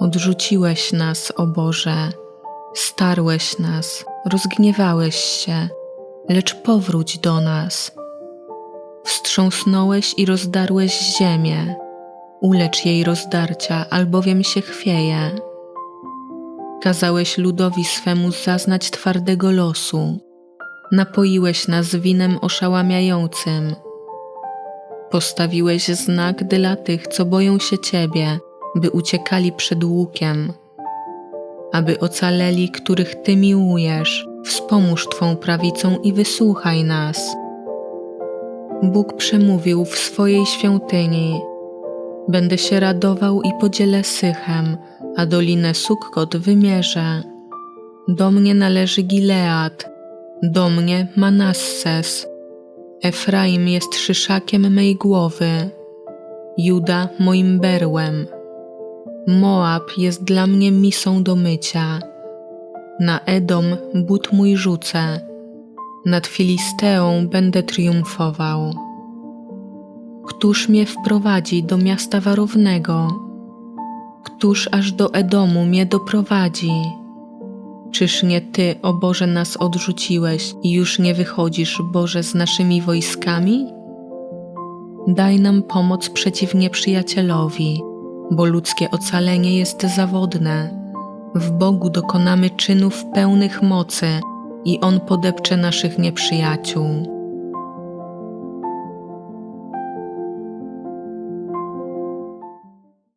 Odrzuciłeś nas, o Boże, starłeś nas, rozgniewałeś się, lecz powróć do nas. Wstrząsnąłeś i rozdarłeś ziemię, ulecz jej rozdarcia, albowiem się chwieje. Kazałeś ludowi swemu zaznać twardego losu, napoiłeś nas winem oszałamiającym. Postawiłeś znak dla tych, co boją się Ciebie, by uciekali przed łukiem. Aby ocaleli, których Ty miłujesz, wspomóż Twą prawicą i wysłuchaj nas. Bóg przemówił w swojej świątyni. Będę się radował i podzielę Sychem, a dolinę Sukkot wymierzę. Do mnie należy Gilead, do mnie Manasses. Efraim jest szyszakiem mej głowy, Juda moim berłem. Moab jest dla mnie misą do mycia. Na Edom but mój rzucę, nad Filisteą będę triumfował. Któż mnie wprowadzi do miasta warownego? Któż aż do Edomu mnie doprowadzi? Czyż nie Ty, o Boże, nas odrzuciłeś i już nie wychodzisz, Boże, z naszymi wojskami? Daj nam pomoc przeciw nieprzyjacielowi, bo ludzkie ocalenie jest zawodne. W Bogu dokonamy czynów pełnych mocy i On podepcze naszych nieprzyjaciół.